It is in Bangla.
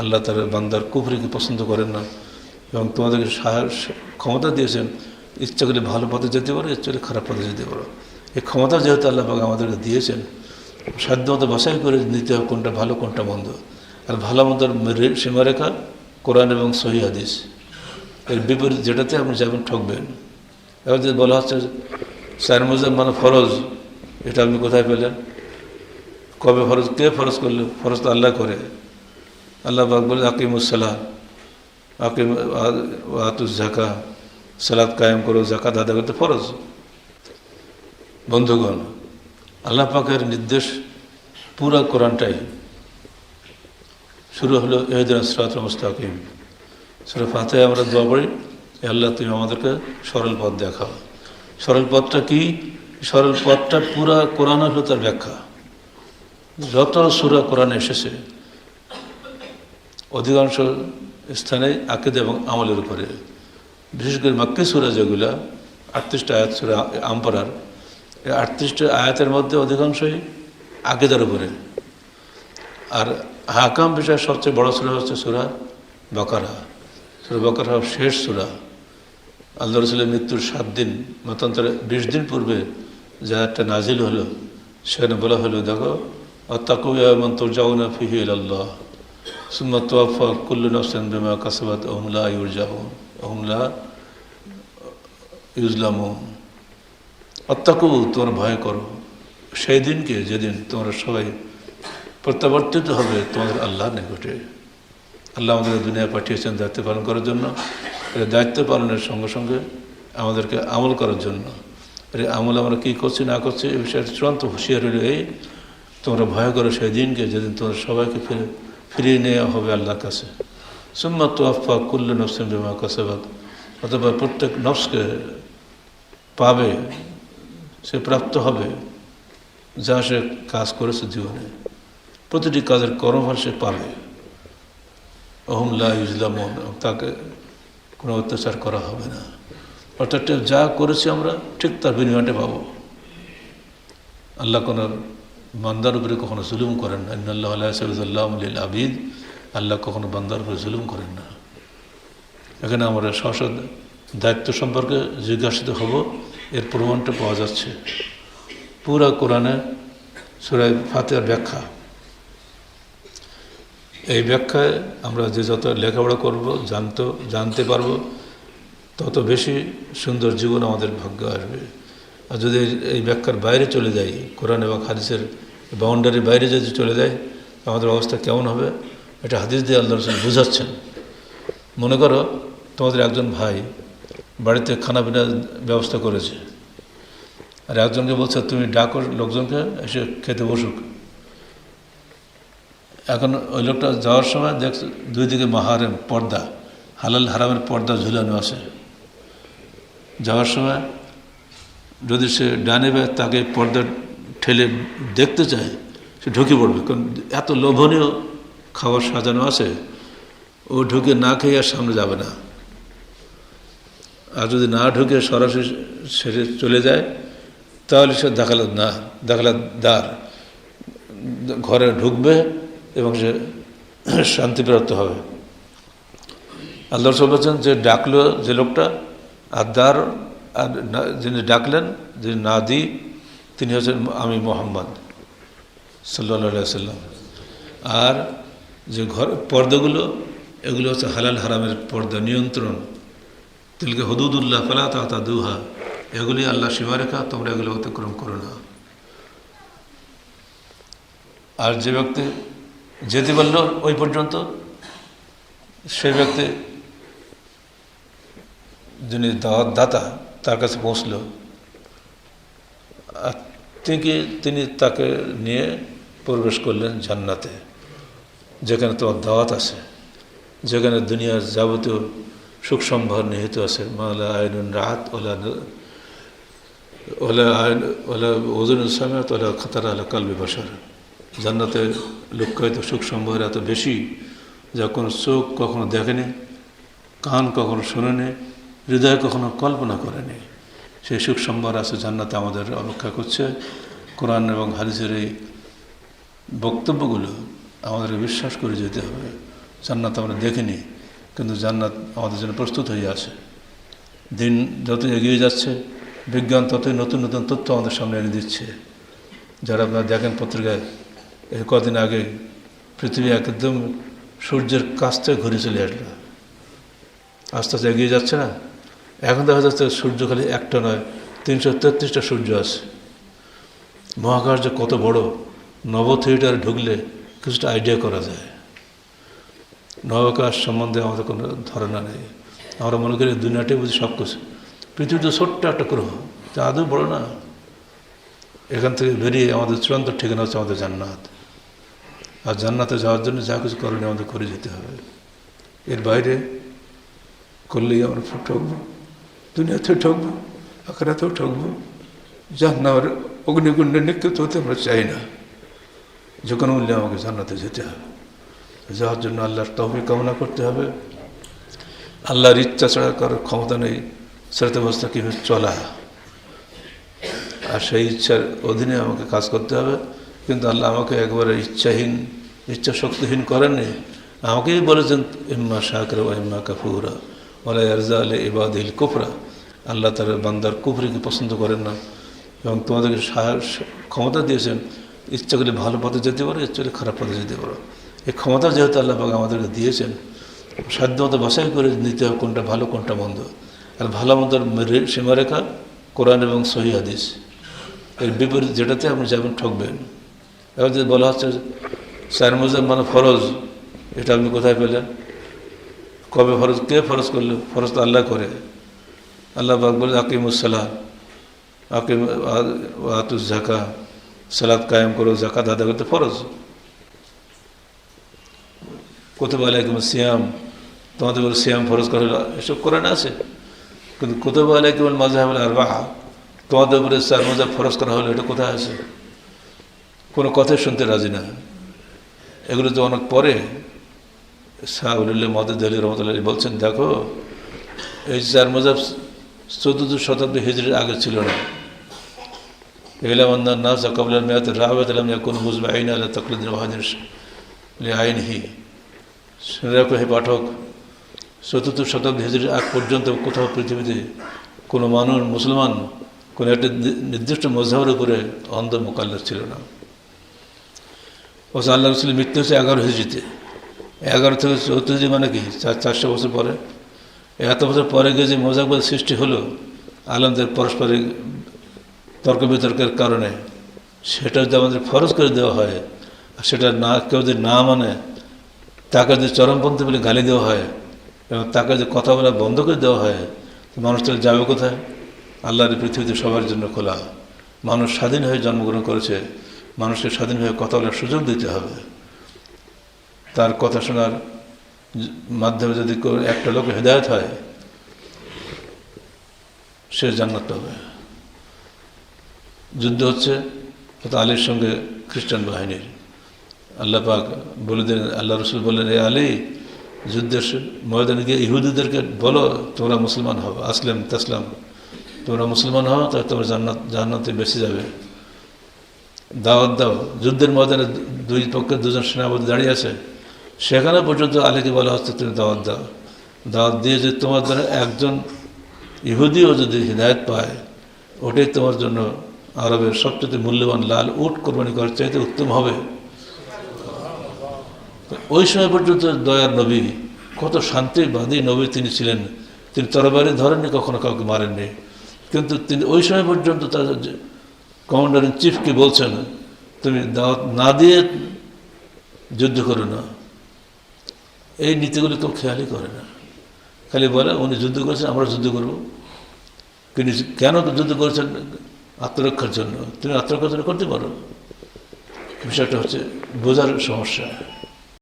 আল্লাহ তার বান্দার কুফরিকে পছন্দ করেন না এবং তোমাদেরকে ক্ষমতা দিয়েছেন, ইচ্ছা করলে ভালো পথে যেতে পারো, ইচ্ছা করলে খারাপ পথে যেতে পারো। এই ক্ষমতা যেহেতু আল্লাহ পাক আমাদেরকে দিয়েছেন, সাধ্যমতো বাছাই করে নিতে হবে কোনটা ভালো, কোনটা মন্দ। আর ভালো মন্দের সীমারেখা, কোরআন এবং সহি হাদিস। এর বিপরীত যেটাতে আপনি যাবেন ঠকবেন। এবার যদি বলা হচ্ছে চার মজাব মানে ফরজ, এটা আপনি কোথায় পেলেন? কবে ফরজ, কে ফরজ করল? ফরজ তো আল্লাহ করে। আল্লাহ পাক বলে আকিমুসালাম আকিম আতুস জাকা সালাদ কায়েম করো জাকাত আদা করতে ফরজ। বন্ধুগণ, আল্লাহ পাকের নির্দেশ পুরা কোরআনটাই শুরু হলো এহদিন সরাত মুস্তাকিম। সুরা ফাতে আমরা দোয়া পড়ি, "এ আল্লাহ, তুমি আমাদেরকে সরল পথ দেখাও। সরল পথটা কি? সরল পথটা পুরা কোরআন হলো তার ব্যাখ্যা। যত সুরা কোরআনে এসেছে অধিকাংশ স্থানে আকিদ এবং আমলের উপরে। বিশেষ করে মাক্কি সুরা যেগুলা, আটত্রিশটা আয়াত সুরা আমপারার এই আটত্রিশটা আয়াতের মধ্যে অধিকাংশই আকিদার উপরে। আর হাকাম বিষয়ের সবচেয়ে বড় সুরা হচ্ছে সুরা বকারা। সুরা বকারা শেষ সুরা। আল্লাহ রসুলের মৃত্যুর সাত দিন, মতান্তরে বিশ দিন পূর্বে যা একটা নাজিল হলো, সেখানে বলা হলো, দেখো অত্যাকুয়ামন তোর যাও না ফিহি আল্লাহ সুম্মা তোয়াফা কুল্লু নফসেন বেমা কাসাবাত ওহমলা ইউরজাহন ওহমলা ইউজলামুন। অত্যাকু তোমরা ভয় করো। সেই দিনকে যেদিন তোমরা সবাই প্রত্যাবর্তিত হবে, তোমাদের আল্লাহর নিকটে। আল্লাহ আমাদের দুনিয়ায় পাঠিয়েছেন দায়িত্ব পালন করার জন্য। দায়িত্ব পালনের সঙ্গে সঙ্গে আমাদেরকে আমল করার জন্য। এই আমল আমরা কী করছি, না করছি এই বিষয়ে চূড়ান্ত হুঁশিয়ার এই, তোমরা ভয় করো সেই দিনকে যেদিন তোমরা সবাইকে ফিরে ফিরিয়ে নেওয়া হবে আল্লাহর কাছে। সুম্মা তোয়াফা কুল্লু নফসিম বিমা কাসাবাদ অথবা প্রত্যেক নফসকে পাবে, সে প্রাপ্ত হবে, যা সে কাজ করেছে জীবনে। প্রতিটি কাজের কর্মফল সে পাবে। অহমলা ইসলামন তাকে কোনো অত্যাচার করা হবে না। অর্থাৎ যা করেছি আমরা, ঠিক তার বিনিময়টা পাবো। আল্লাহ কোনো বান্দার উপরে কখনো জুলুম করেন না। ইন্নআল্লাহ আল্লাহ আবিদ। আল্লাহ কখনো বান্দার উপরে জুলুম করেন না। এখানে আমরা সংসদ দায়িত্ব সম্পর্কে জিজ্ঞাসিত হব। এর প্রমাণটা পাওয়া যাচ্ছে। পুরা কোরআনে সুরাই ফাতেহার ব্যাখ্যা। এই ব্যাখ্যায় আমরা যে যত লেখাপড়া করব, জানতো, জানতে পারব, তত বেশি সুন্দর জীবন আমাদের ভাগ্য আসবে। আর যদি এই- ব্যাখ্যার বাইরে চলে যাই কোরআন এবং হাদিসের বাউন্ডারির বাইরে যদি চলে যায়, আমাদের অবস্থা কেমন হবে? এটা হাদিস দিয়ে আল্লাহ রসুল বুঝাচ্ছেন। মনে করো, তোমাদের একজন ভাই বাড়িতে খানা পিনার ব্যবস্থা করেছে, আর একজনকে বলছে, তুমি ডাকো লোকজনকে, এসে খেতে বসুক। এখন ওই লোকটা যাওয়ার সময় দেখছে দুই দিকে মাহারেম পর্দা, হালাল হারামের পর্দা ঝুলানো আছে। যাওয়ার সময় যদি সে ডানে বা তাকে পর্দা ঠেলে দেখতে চায়, সে ঢুকে পড়বে। কারণ এত লোভনীয় খাবার সাজানো আছে, ও ঢুকে না খেয়ে আর সামনে যাবে না। আর যদি না ঢুকে সরাসরি সেরে চলে যায়, তাহলে সে দেখাল না, দেখাল দ্বার। ঘরে ঢুকবে এবং সে শান্তিপ্রাপ্ত হবে। আল্লাহ রসুল বলছেন যে ডাকলো যে লোকটা, আর দ্বার আর যিনি ডাকলেন, যিনি না দিই তিনি হচ্ছেন আমি মোহাম্মদ সাল্লা সাল্লাম আর যে ঘর, পর্দাগুলো, এগুলো হচ্ছে হালাল হারামের পর্দা, নিয়ন্ত্রণ। তিলকে হদুদুল্লাহ ফালা তা দুহা এগুলি আল্লাহ সীমারেখা তোমরা এগুলো অতিক্রম করো না। আর যে ব্যক্তি যেতে পারল ওই পর্যন্ত, সেই ব্যক্তি যিনি দাতা তার কাছে পৌঁছল। থেকে তিনি তাকে নিয়ে প্রবেশ করলেন জান্নাতে, যেখানে তোমার দাওয়াত আছে, যেখানে দুনিয়ার যাবতীয় সুখ সম্ভার নিহিত আছে। মালা আইনুন রাহাত ওলা ওলা আইন, ওলা ওজন সামেত ওলা খাতার আলা কালবি বসার জান্নাতে লুক্কায়িত সুখ সম্ভার এত বেশি যা কোনো চোখ কখনো দেখেনি, কান কখনো শোনেনি হৃদয় কখনো কল্পনা করেনি সেই সুখ সম্ভার আছে জান্নাতে আমাদের অপেক্ষা করছে। কোরআন এবং হাদিসের এই বক্তব্যগুলো আমাদের বিশ্বাস করে যেতে হবে। জান্নাত আমরা দেখিনি, কিন্তু জান্নাত আমাদের জন্য প্রস্তুত হয়ে আছে। দিন যত এগিয়ে যাচ্ছে, বিজ্ঞান ততই নতুন নতুন তথ্য আমাদের সামনে এনে দিচ্ছে। যারা আপনারা দেখেন পত্রিকায় এই কদিন আগে পৃথিবী একদম সূর্যের কাছ থেকে ঘুরে চলে আসলো। আস্তে আস্তে এগিয়ে যাচ্ছে না? এখন দেখা যাচ্ছে সূর্য খালি একটা নয়, তিনশো তেত্রিশটা সূর্য আছে। মহাকাশ যে কত বড়, নব থিয়েটারে ঢুকলে কিছুটা আইডিয়া করা যায়। নবাকাশ সম্বন্ধে আমাদের কোনো ধারণা নেই। আমরা মনে করি দুনিয়াটাই বুঝি সব কিছু। পৃথিবী তো ছোট্ট একটা গ্রহ তা আদৌ বড় না। এখান থেকে বেরিয়ে আমাদের চূড়ান্ত ঠিকানা হচ্ছে আমাদের জান্নাত। আর জান্নাতে যাওয়ার জন্য যা কিছু করণীয় আমাদের করে যেতে হবে। এর বাইরে করলেই আমরা ঠকবো দুনিয়াতেও ঠকবো আখড়াতেও ঠকবো। জান্নার অগ্নিকুণ্ডে নিক্ষিপ্ত হতে আমরা চাই না। যে কোনো মূল্যে আমাকে জান্নাতে যেতে হবে। যাওয়ার জন্য আল্লাহর তহবি কামনা করতে হবে। আল্লাহর ইচ্ছা ছাড়া কারোর ক্ষমতা নেই। শ্রেত অবস্থা কীভাবে চলা। আর সেই ইচ্ছার অধীনে আমাকে কাজ করতে হবে। কিন্তু আল্লাহ আমাকে একবারে ইচ্ছাহীন, ইচ্ছা শক্তিহীন করেননি আমাকেই বলেছেন, ইম্মা শাকর ও ইম্মা কাফুরা ওলা আরজা আলে ইবাদিল কুফরা। আল্লাহ তার বান্দার কুফরিকে পছন্দ করেন না এবং তোমাদেরকে ক্ষমতা দিয়েছেন, ইচ্ছা করলে ভালো পথে যেতে পারো, ইচ্ছা করলে খারাপ পথে যেতে পারো। এই ক্ষমতা যেহেতু আল্লাহ পাক আমাদেরকে দিয়েছেন, সাধ্যমতো বাছাই করে নিতে হবে কোনটা ভালো, কোনটা মন্দ। আর ভালো মন্দর সীমারেখা কোরআন এবং সহি হাদিস। এর বিপরীত যেটাতে আপনি যাবেন ঠকবেন। এবার যদি বলা হচ্ছে চার মজাব মানে ফরজ, এটা আপনি কোথায় পেলেন? কবে ফরজ, কে ফরজ করল? ফরজ তো আল্লাহ করে। আল্লাহ পাক বলে আকিমুসালাম আকিম আতুস জাকা সালাদ কায়েম করো জাকাত আদা করতে ফরজ। কোথাও আলাইকুম সিয়াম। তোমাদের বলে সিয়াম ফরজ করা এসব কোরআন আছে। কিন্তু কোথাও আলাইকুম মাজাহ আর বাহা তোমাদের উপরে চার মজাব ফরজ করা হলো, এটা কোথায় আছে? কোনো কথাই শুনতে রাজি না। এগুলো তো অনেক পরে শাহুল্লাহ মদদ আলী রহমতুল্লাহ বলছেন, দেখো, এই চার মজাব চতুর্থ শতাব্দী হিজড়ির আগে ছিল না। এলাম না কবলার মেয়াদ রাহাবাত আলম কোন বুঝবে আইন আল্লাহ তকলিদিন ওয়াহাদিন আইন হি রাখো হে পাঠক, চতুর্থ শতাব্দী হিজড়ির আগ পর্যন্ত কোথাও পৃথিবীতে কোনো মানুষ, মুসলমান কোনো একটা নির্দিষ্ট মজাহের উপরে অন্ধ মোকাল্লা ছিল না। অথচ আল্লাহ মৃত্যু হচ্ছে এগারো হিজড়িতে এগারো থেকে চৌত্রিশ মানে কি? চার, চারশো বছর পরে। এত বছর পরে গিয়ে যে মজাকবাদ সৃষ্টি হলো, আলমদের পারস্পরিক তর্ক বিতর্কের কারণে, সেটা যদি আমাদের ফরজ করে দেওয়া হয়, আর সেটা না, কেউ যদি না মানে তাকে যদি চরমপন্থী বলে গালি দেওয়া হয়, এবং তাকে যদি কথা বলা বন্ধ করে দেওয়া হয়, তো মানুষ তাহলে যাবে কোথায়? আল্লাহর পৃথিবীতে সবার জন্য খোলা। মানুষ স্বাধীন হয়ে জন্মগ্রহণ করেছে, মানুষকে স্বাধীনভাবে কথা বলার সুযোগ দিতে হবে। তার কথা শোনার মাধ্যমে যদি একটা লোক হেদায়ত হয়, সে জান্নাত পাবে। যুদ্ধ হচ্ছে আলীর সঙ্গে খ্রিস্টান বাহিনীর। আল্লাহ পাক বলে দিলেন আল্লাহ রসুল বললেন, এ আলী, যুদ্ধের ময়দানে গিয়ে ইহুদিদেরকে বলো, তোমরা মুসলমান হও। আসলাম, তাসলাম, তোমরা মুসলমান হও, তাহলে তোমরা জান্নাত, জান্নাতে বেঁচে যাবে। দাওয়াত দাও। যুদ্ধের ময়দানে দুই পক্ষের দুজন সেনাপতি দাঁড়িয়ে আছে। সেখানে পর্যন্ত আলীকে বলা হচ্ছে, তুমি দাওয়াত দাও। দাওয়াত দিয়ে যে তোমার দ্বারা একজন ইহুদিও যদি হৃদায়ত পায়, ওটাই তোমার জন্য আরবের সবচেয়ে মূল্যবান লাল উট কোরবানি করার চাইতে উত্তম হবে। ওই সময় পর্যন্ত দয়ার নবী কত শান্তিবাদী নবী তিনি ছিলেন। তিনি তরবারি ধরেননি, কখনো কাউকে মারেননি। কিন্তু তিনি ওই সময় পর্যন্ত তার কমান্ডার ইন চিফকে বলছেন, তুমি দাওয়াত না দিয়ে যুদ্ধ করো না। এই নীতিগুলি কেউ খেয়ালই করে না। খালি বলে, উনি যুদ্ধ করেছেন, আমরা যুদ্ধ করব। তিনি কেন যুদ্ধ করেছেন আত্মরক্ষার জন্য? তুমি আত্মরক্ষার জন্য করতে পারো। বিষয়টা হচ্ছে বোঝার সমস্যা।